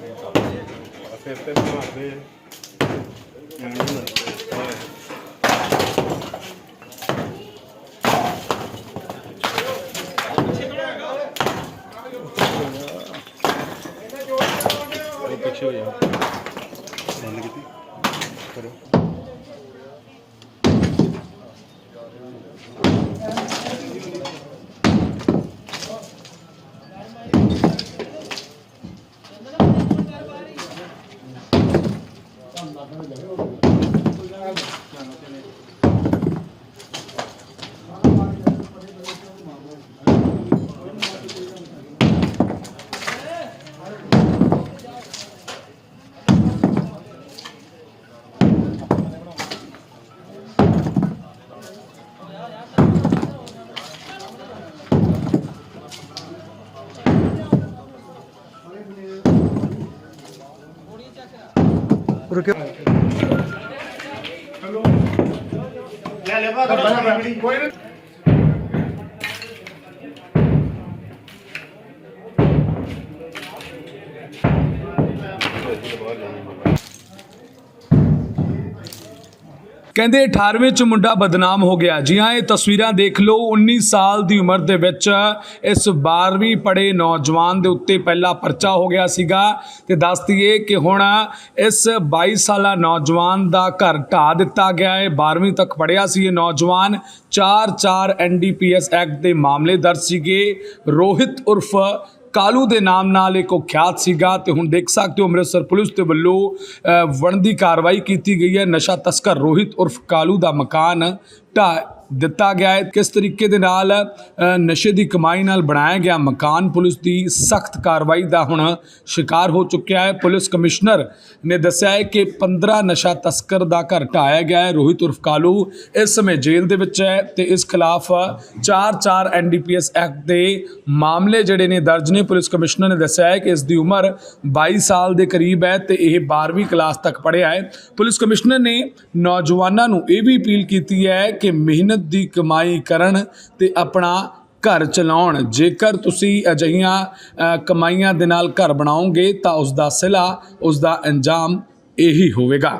ਫਿਰ ਤੇ ਮਾਰਦੇ ਉਹ ਪਿੱਛੇ ਹੋ ਜਾ ਬੰਦ ਕੀਤੀ ਕਰੋ no tiene. ਰੁਕਿਓ। ਕਹਿੰਦੇ 18ਵੇਂ ਚ ਮੁੰਡਾ ਬਦਨਾਮ ਹੋ ਗਿਆ। ਜੀ ਹਾਂ, ਇਹ ਤਸਵੀਰਾਂ ਦੇਖ ਲਓ। 19 ਸਾਲ ਦੀ ਉਮਰ ਦੇ ਵਿੱਚ ਇਸ 12ਵੀਂ ਪੜੇ ਨੌਜਵਾਨ ਦੇ ਉੱਤੇ ਪਹਿਲਾ ਪਰਚਾ ਹੋ ਗਿਆ ਸੀਗਾ ਤੇ ਦੱਸ ਦਈਏ ਕਿ ਹੁਣ ਇਸ 22 ਸਾਲਾ ਨੌਜਵਾਨ ਦਾ ਘਰ ਢਾ ਦਿੱਤਾ ਗਿਆ ਹੈ। 12ਵੀਂ ਤੱਕ ਪੜਿਆ ਸੀ ਇਹ ਨੌਜਵਾਨ। 4-4 ਐਨਡੀਪੀਐਸ ਐਕਟ ਦੇ ਮਾਮਲੇ ਦਰਜ ਸੀਗੇ। ਰੋਹਿਤ ਉਰਫ ਕਾਲੂ ਦੇ ਨਾਮ ਨਾਲ ਇੱਕ ਕੁਖਿਆਤ ਸੀਗਾ ਤੇ ਹੁਣ ਦੇਖ ਸਕਦੇ ਹੋ ਅੰਮ੍ਰਿਤਸਰ ਪੁਲਿਸ ਦੇ ਵੱਲੋਂ ਵਣਦੀ ਕਾਰਵਾਈ ਕੀਤੀ ਗਈ ਹੈ। ਨਸ਼ਾ ਤਸਕਰ ਰੋਹਿਤ ਉਰਫ ਕਾਲੂ ਦਾ ਮਕਾਨ ਢਾ ਦਿੱਤਾ ਗਿਆ ਹੈ। ਕਿਸ ਤਰੀਕੇ ਦੇ ਨਾਲ ਨਸ਼ੇ ਦੀ ਕਮਾਈ ਨਾਲ ਬਣਾਇਆ ਗਿਆ ਮਕਾਨ, ਪੁਲਿਸ ਦੀ ਸਖਤ ਕਾਰਵਾਈ ਦਾ ਹੁਣ ਸ਼ਿਕਾਰ ਹੋ ਚੁੱਕਿਆ ਹੈ। ਪੁਲਿਸ ਕਮਿਸ਼ਨਰ ਨੇ ਦੱਸਿਆ ਹੈ ਕਿ 15 ਨਸ਼ਾ ਤਸਕਰ ਦਾ ਘਰ ਢਾਇਆ ਗਿਆ ਹੈ। ਰੋਹਿਤ ਉਰਫ ਕਾਲੂ ਇਸ ਸਮੇਂ ਜੇਲ੍ਹ ਦੇ ਵਿੱਚ ਹੈ ਤੇ ਇਸ ਖਿਲਾਫ 4-4 ਐਨਡੀਪੀਐਸ ਐਕਟ ਦੇ ਮਾਮਲੇ ਜਿਹੜੇ ਨੇ ਦਰਜ ਨੇ। ਪੁਲਿਸ ਕਮਿਸ਼ਨਰ ਨੇ ਦੱਸਿਆ ਹੈ ਕਿ ਇਸ ਦੀ ਉਮਰ 22 ਸਾਲ ਦੇ ਕਰੀਬ ਹੈ ਤੇ ਇਹ 12ਵੀਂ ਕਲਾਸ ਤੱਕ ਪੜ੍ਹਿਆ ਹੈ। ਪੁਲਿਸ ਕਮਿਸ਼ਨਰ ਨੇ ਨੌਜਵਾਨਾਂ ਨੂੰ ਇਹ ਵੀ ਅਪੀਲ ਕੀਤੀ ਹੈ ਕਿ ਮਿਹਨਤ ਦੀ ਕਮਾਈ ਕਰਨ ਤੇ ਆਪਣਾ ਘਰ ਚਲਾਉਣ। ਜੇਕਰ ਤੁਸੀਂ ਅਜਿਹੀਆਂ ਕਮਾਈਆਂ ਦੇ ਨਾਲ ਘਰ ਬਣਾਓਗੇ ਤਾਂ ਉਸ ਦਾ ਸਿਲਾ ਉਸ ਦਾ ਅੰਜਾਮ ਇਹੀ ਹੋਵੇਗਾ।